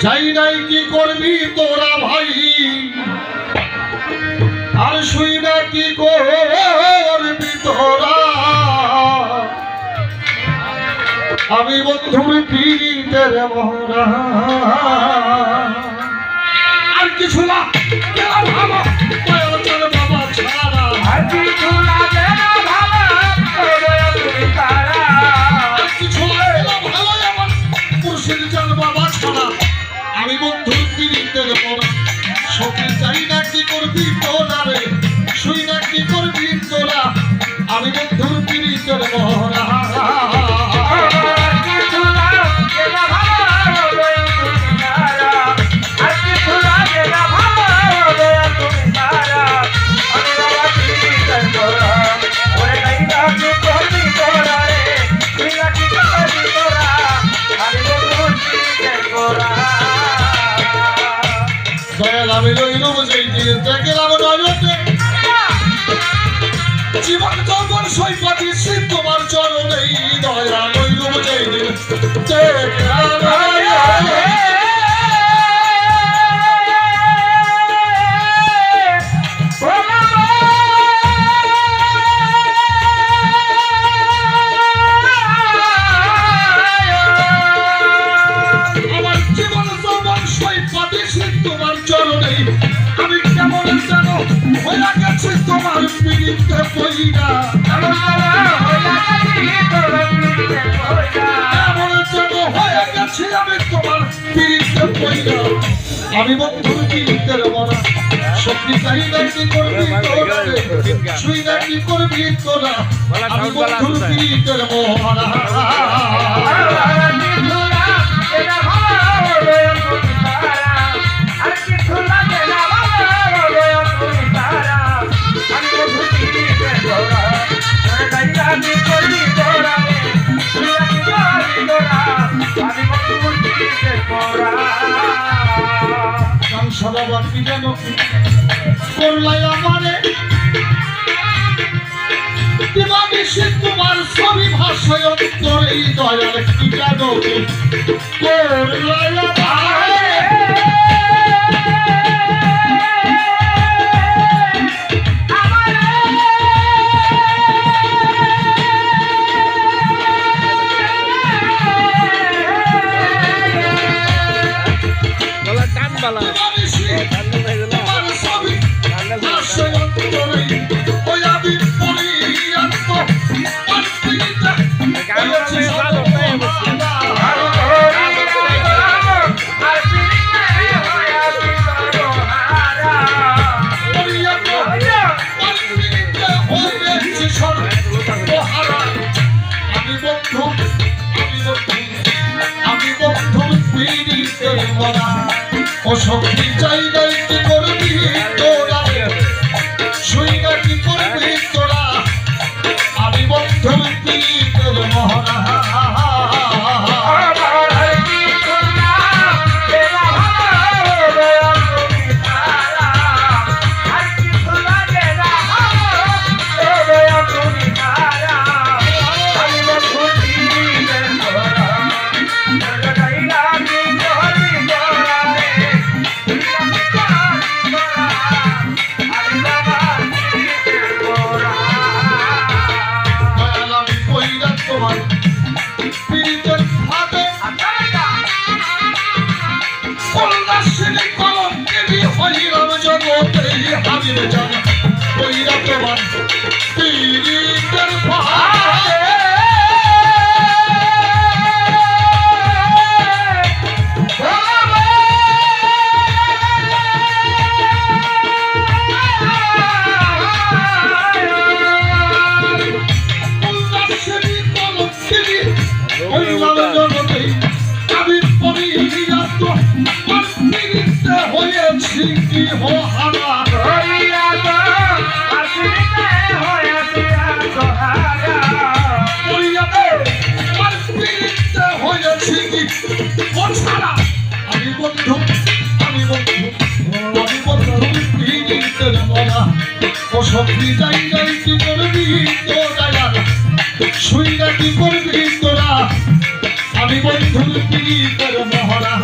যাই নাই কি করবি তোরা ভাই? আর শুই না কি করবি তোরা? আমি বন্ধুর পীড়িতের মহরা আর কিছু না। ভালো আমি বন্ধুর পীড়িতের মরা সখী চাই না কি করবি তোরা রে? শুই না কি করবি তোরা আমি বন্ধুর পীড়িতের মরা জীবন যৌবন সৈপতি আমি বন্ধু পিড়িতে দেবো আমি বন্ধুর পিড়িতের সত্যি না কি করবি তোরা? শুই কি করবি তোরা? আমি বন্ধু লিখতে গান সদাবার কি জানো? কি করলাই আমারে তোমার ছবি ভাষায় এই দয়ার কি কি করলাই দিবানি সে ও সখী চাই জন কইরা তোমার পিড়িতের মনা। ও সত্যি যাই যাই কি করবি তো দয়াল শুই না কি করবি তোরা? আমি বন্ধুর পীড়িতের মহড়া।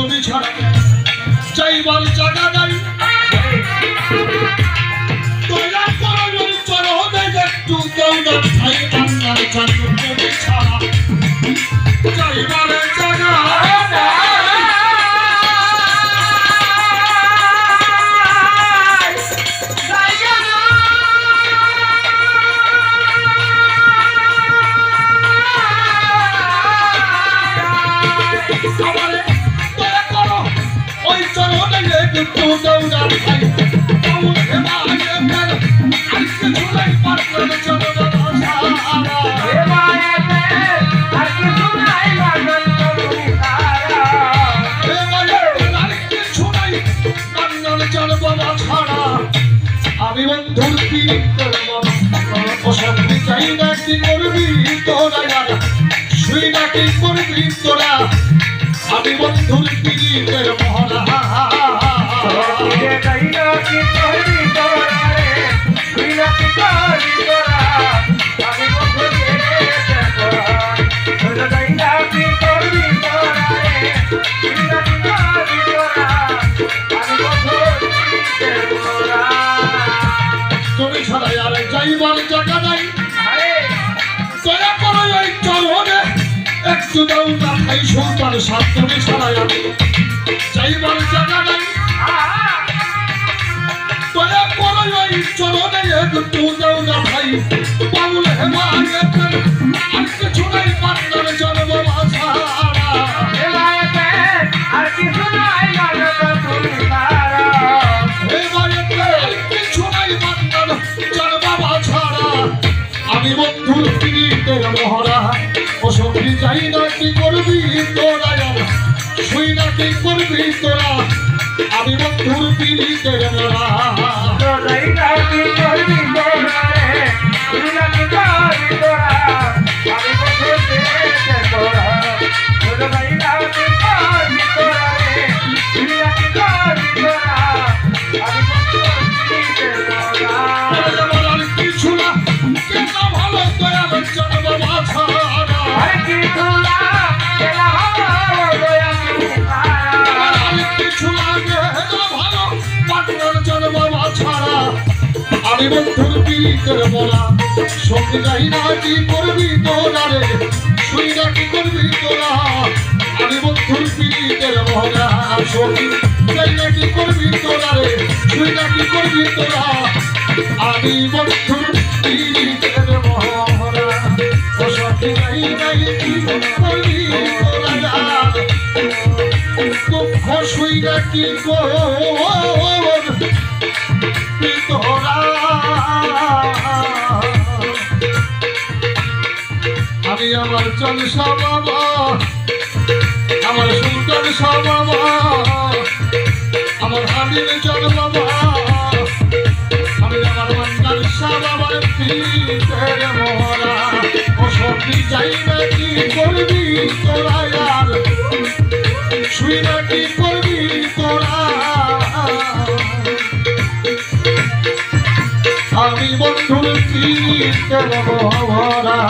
তুমি ছাড়া। চাইবার জায়গা অশক্তি চাই না কি করবি তোরা শুই না কি করবি তোরা আমি বন্ধুর একটু দাও না খাই সুলতান সাত তুমি ছাড়াই আমি যাইবার জায়গা নাই দয়া করো ওই চরণে একটু দাও না খাই বাউল হেমা আর কিছু নাই পান্নার করবি তোরা আমি বন্ধুর পীড়িতের মহড়া আমার আমি বন্ধুর পীড়িতের মরা সঙ্গে যাই না, কি করবি তোরা রে? শুই না, কি করবি তোরা? আমি বন্ধুর পীড়িতের মহড়া সঙ্গী যাই না, কি করবি তোরা রে? শুই না, কি করবি তোরা? আমি বন্ধুর পীড়িতের মহড়া ও সঙ্গী যাই না, কি করবি তোরা দুঃখ শুই না, কি করবি আমি আমার জলসা বাবা আমার সুন্দর বাবা আমার হাবিব চল বাবা আমি আমার মন্দার বাবার পীরের মোহরা। ও সবই চাই না কি করবি তোরা আর? শুই না কি করবি তোরা বন্ধুর পীরের মোহরা